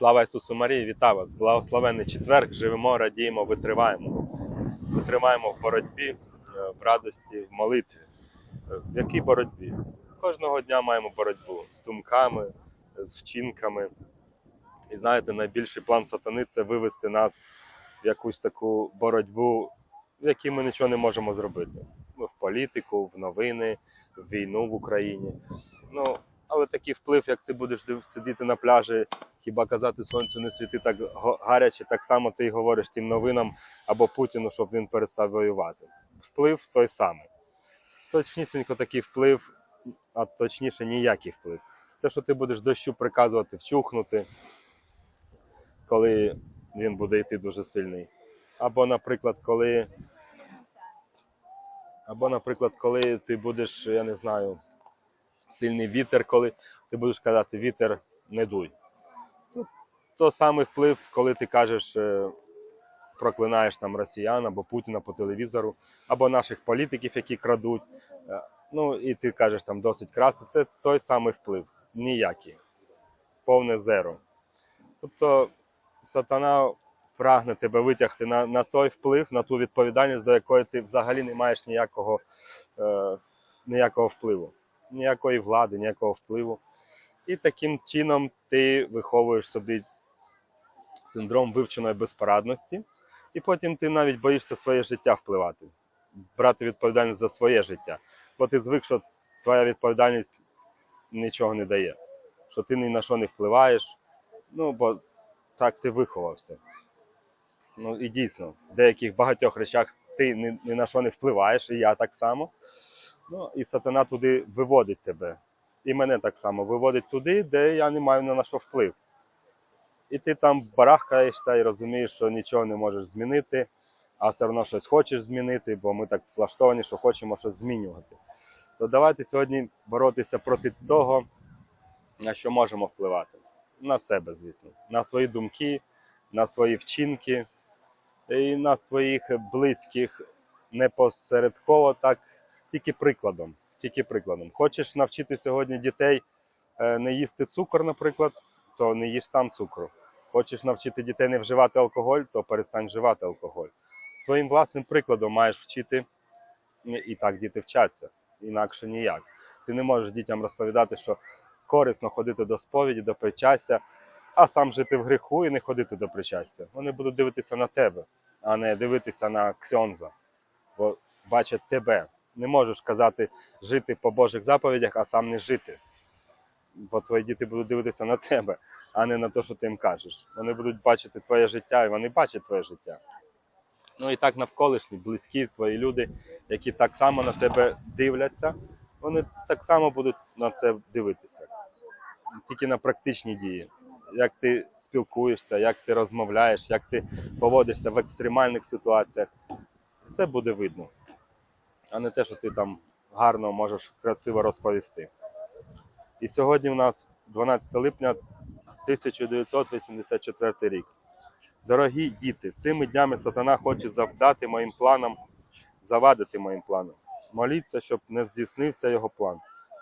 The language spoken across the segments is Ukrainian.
Слава Ісусу Марії, вітаю вас! Благословенний четверг, живемо, радіємо, витриваємо. Витриваємо в боротьбі, е, в радості, в молитві. Е, В якій боротьбі? Кожного дня маємо боротьбу з думками, з вчинками. І знаєте, найбільший план сатани це вивести нас в якусь таку боротьбу, в якій ми нічого не можемо зробити. Ну, в політику, в новини, в війну в Україні. Ну, але такий вплив, як ти будеш сидіти на пляжі, хіба казати сонцю не світи так гаряче, так само ти й говориш тим новинам або Путіну, щоб він перестав воювати. Вплив той самий. Точнісінько такий вплив, а точніше ніякий вплив. Те, що ти будеш дощу приказувати вчухнути, коли він буде йти дуже сильний. Або, наприклад, коли. Або, наприклад, коли ти будеш, я не знаю, сильний вітер, коли ти будеш казати вітер не дуй. Тут то самий вплив, коли ти кажеш, е, проклинаєш там росіян або Путіна по телевізору, або наших політиків, які крадуть. Е, Ну і ти кажеш там досить красти. Це той самий вплив. Ніякий. Повне зеро. Тобто сатана прагне тебе витягти на, на той вплив, на ту відповідальність, до якої ти взагалі не маєш ніякого, е, ніякого впливу, ніякої влади, ніякого впливу. І таким чином ти виховуєш собі синдром вивченої безпорадності, і потім ти навіть боїшся своє життя впливати, брати відповідальність за своє життя. Бо ти звик, що твоя відповідальність нічого не дає, що ти ні на що не впливаєш. Ну, бо так ти виховався. Ну і дійсно, в деяких багатьох речах ти ні, ні на що не впливаєш, і я так само. Ну, і сатана туди виводить тебе. І мене так само виводить туди, де я не маю на що вплив. І ти там барахкаєшся і розумієш, що нічого не можеш змінити, а все одно щось хочеш змінити, бо ми так влаштовані, що хочемо щось змінювати. То давайте сьогодні боротися проти того, на що можемо впливати. На себе, звісно, на свої думки, на свої вчинки і на своїх близьких непосередково, так тільки прикладом. Тільки прикладом. Хочеш навчити сьогодні дітей е, не їсти цукор, наприклад, то не їж сам цукру. Хочеш навчити дітей не вживати алкоголь, то перестань вживати алкоголь. Своїм власним прикладом маєш вчити, і так діти вчаться, інакше ніяк. Ти не можеш дітям розповідати, що корисно ходити до сповіді, до причастя, а сам жити в гріху і не ходити до причастя. Вони будуть дивитися на тебе, а не дивитися на ксьонза, бо бачать тебе. Не можеш казати жити по Божих заповідях, а сам не жити. Бо твої діти будуть дивитися на тебе, а не на те, що ти їм кажеш. Вони будуть бачити твоє життя, і вони бачать твоє життя. Ну і так навколишні, близькі твої люди, які так само на тебе дивляться, вони так само будуть на це дивитися. Тільки на практичні дії. Як ти спілкуєшся, як ти розмовляєш, як ти поводишся в екстремальних ситуаціях, це буде видно. А не те, що ти там гарно можеш красиво розповісти. І сьогодні в нас 12 липня 1984 рік. Дорогі діти, цими днями сатана хоче завдати моїм планам, завадити моїм планам. Моліться, щоб не здійснився його план.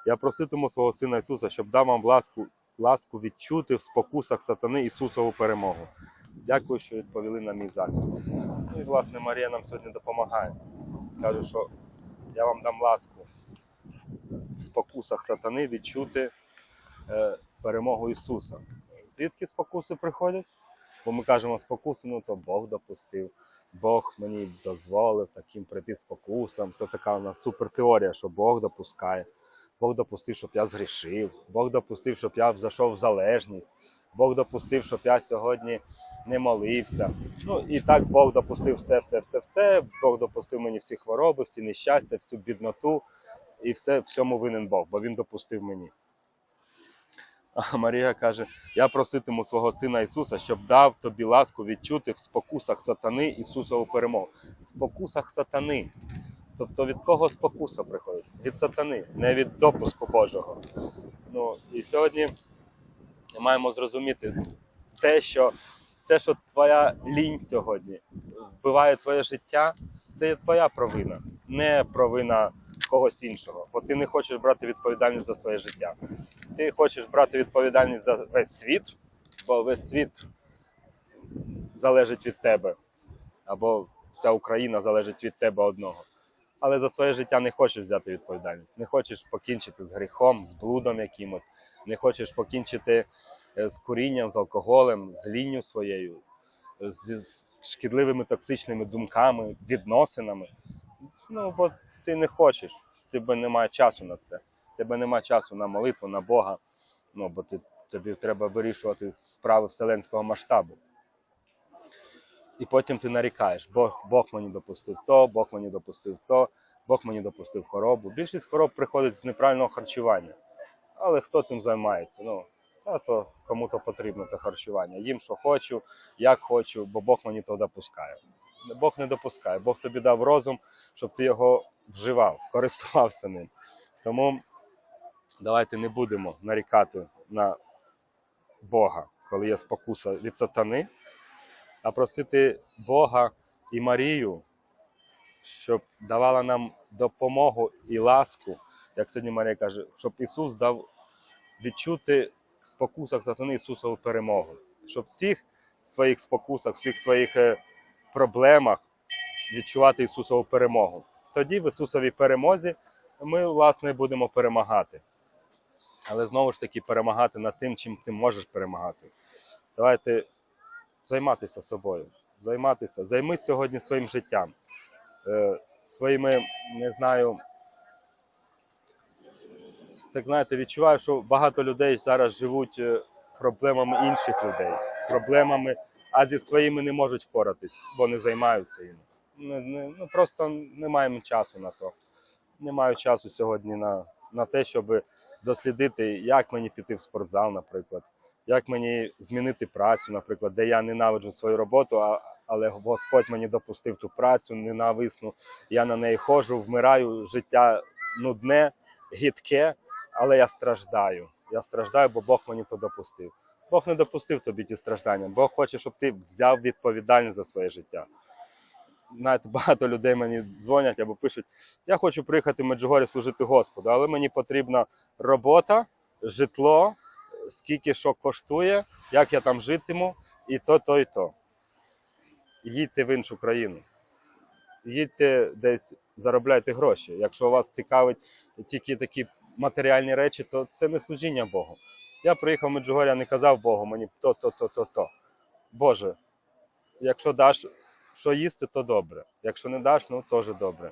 Я проситиму свого Сина Ісуса, щоб дав вам ласку, ласку відчути в спокусах сатани Ісусову перемогу. Дякую, що відповіли на мій заклик. Ну і власне Марія нам сьогодні допомагає. Каже, що я вам дам ласку в спокусах сатани відчути е, перемогу Ісуса. Звідки спокуси приходять? Бо ми кажемо спокуси, ну то Бог допустив. Бог мені дозволив таким прийти спокусам. То така у нас супертеорія, що Бог допускає. Бог допустив, щоб я згрішив. Бог допустив, щоб я зайшов в залежність. Бог допустив, щоб я сьогодні не молився. Ну і так Бог допустив все, все, все, все. Бог допустив мені всі хвороби, всі нещастя, всю бідноту. І все в цьому винен Бог, бо він допустив мені. А Марія каже: Я проситиму свого сина Ісуса, щоб дав тобі ласку відчути в спокусах сатани Ісусову перемогу. В спокусах сатани. Тобто від кого спокуса приходить? Від сатани, не від допуску Божого. Ну і сьогодні ми маємо зрозуміти те, що те, що твоя лінь сьогодні вбиває твоє життя, це є твоя провина, не провина когось іншого. Бо ти не хочеш брати відповідальність за своє життя. Ти хочеш брати відповідальність за весь світ, що весь світ залежить від тебе, або вся Україна залежить від тебе одного. Але за своє життя не хочеш взяти відповідальність, не хочеш покінчити з гріхом, з блудом якимось, не хочеш покінчити е, з курінням, з алкоголем, з лінню своєю, з шкідливими токсичними думками, відносинами. Ну, бо ти не хочеш, тебе немає часу на це. Тебе немає часу на молитву, на Бога. Ну, бо ти, тобі треба вирішувати справи вселенського масштабу. І потім ти нарікаєш, Бог, Бог мені допустив то, Бог мені допустив то, Бог мені допустив хворобу. Більшість хвороб приходить з неправильного харчування. Але хто цим займається? Ну, а то кому-то потрібно те харчування. Їм що хочу, як хочу, бо Бог мені то допускає. Бог не допускає. Бог тобі дав розум, щоб ти його вживав, користувався ним. Тому давайте не будемо нарікати на Бога, коли є спокуса від сатани, а просити Бога і Марію, щоб давала нам допомогу і ласку, як сьогодні Марія каже, щоб Ісус дав відчути в спокусах сатани Ісусову перемогу, щоб всіх своїх спокусах, всіх своїх е, проблемах відчувати Ісусову перемогу. Тоді в Ісусовій перемозі ми, власне, будемо перемагати. Але знову ж таки перемагати над тим, чим ти можеш перемагати. Давайте займатися собою, займатися. Займись сьогодні своїм життям, е, своїми, не знаю. Так знаєте, відчуваю, що багато людей зараз живуть е, проблемами інших людей, проблемами, а зі своїми не можуть впоратись, бо не займаються їм. Не, не, ну просто не маємо часу на то. Не маю часу сьогодні на, на те, щоб дослідити, як мені піти в спортзал, наприклад, як мені змінити працю, наприклад, де я ненавиджу свою роботу, а, але Господь мені допустив ту працю ненависну. Я на неї ходжу, вмираю, життя нудне, гідке, але я страждаю. Я страждаю, бо Бог мені то допустив. Бог не допустив тобі ті страждання. Бог хоче, щоб ти взяв відповідальність за своє життя. Знаєте, багато людей мені дзвонять або пишуть: я хочу приїхати в Меджугорі служити Господу, але мені потрібна робота, житло, скільки що коштує, як я там житиму, і то, то, і то. Їдьте в іншу країну. Їдьте десь заробляйте гроші. Якщо вас цікавить тільки такі матеріальні речі, то це не служіння Богу. Я приїхав в Меджугоря, не казав Богу, мені то, то, то, то, то. Боже, якщо даш що їсти, то добре. Якщо не даш, ну теж добре.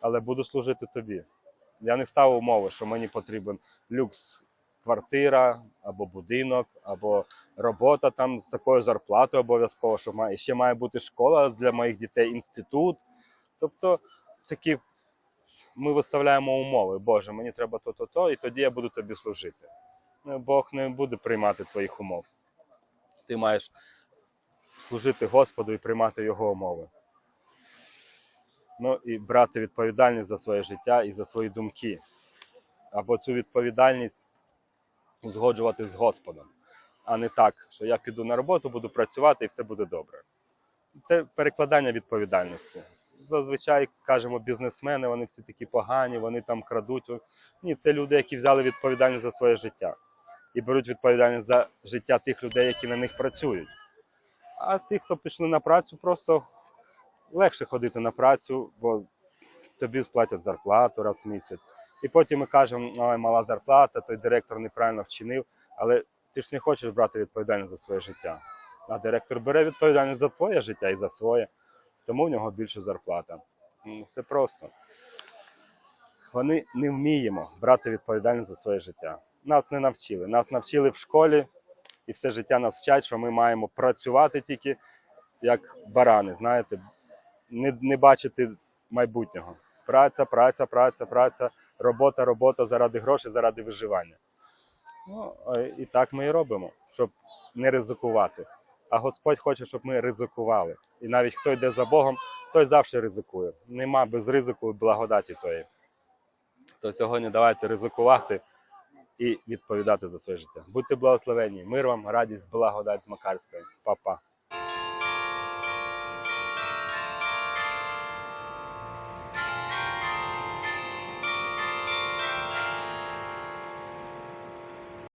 Але буду служити тобі. Я не ставив умови, що мені потрібен люкс квартира, або будинок, або робота там з такою зарплатою обов'язково, що має ще має бути школа для моїх дітей, інститут. Тобто такі ми виставляємо умови. Боже, мені треба то-то, то, і тоді я буду тобі служити. Ну, Бог не буде приймати твоїх умов. Ти маєш служити Господу і приймати Його умови. Ну і брати відповідальність за своє життя і за свої думки. Або цю відповідальність узгоджувати з Господом, а не так, що я піду на роботу, буду працювати і все буде добре. Це перекладання відповідальності. Зазвичай кажемо, бізнесмени, вони всі такі погані, вони там крадуть. Ні, це люди, які взяли відповідальність за своє життя і беруть відповідальність за життя тих людей, які на них працюють. А ті, хто пішли на працю, просто легше ходити на працю, бо тобі сплатять зарплату раз в місяць. І потім ми кажемо, ой, мала зарплата, той директор неправильно вчинив. Але ти ж не хочеш брати відповідальність за своє життя. А директор бере відповідальність за твоє життя і за своє, тому в нього більше зарплата. Все просто. Вони не вміємо брати відповідальність за своє життя. Нас не навчили. Нас навчили в школі, і все життя нас вчать, що ми маємо працювати тільки як барани, знаєте, не, не бачити майбутнього. Праця, праця, праця, праця, робота, робота заради грошей, заради виживання. Ну, і так ми і робимо, щоб не ризикувати. А Господь хоче, щоб ми ризикували. І навіть хто йде за Богом, той завжди ризикує. Нема без ризику благодаті тої. То сьогодні давайте ризикувати і відповідати за своє життя. Будьте благословені. Мир вам, радість, благодать з Макарської. Па-па.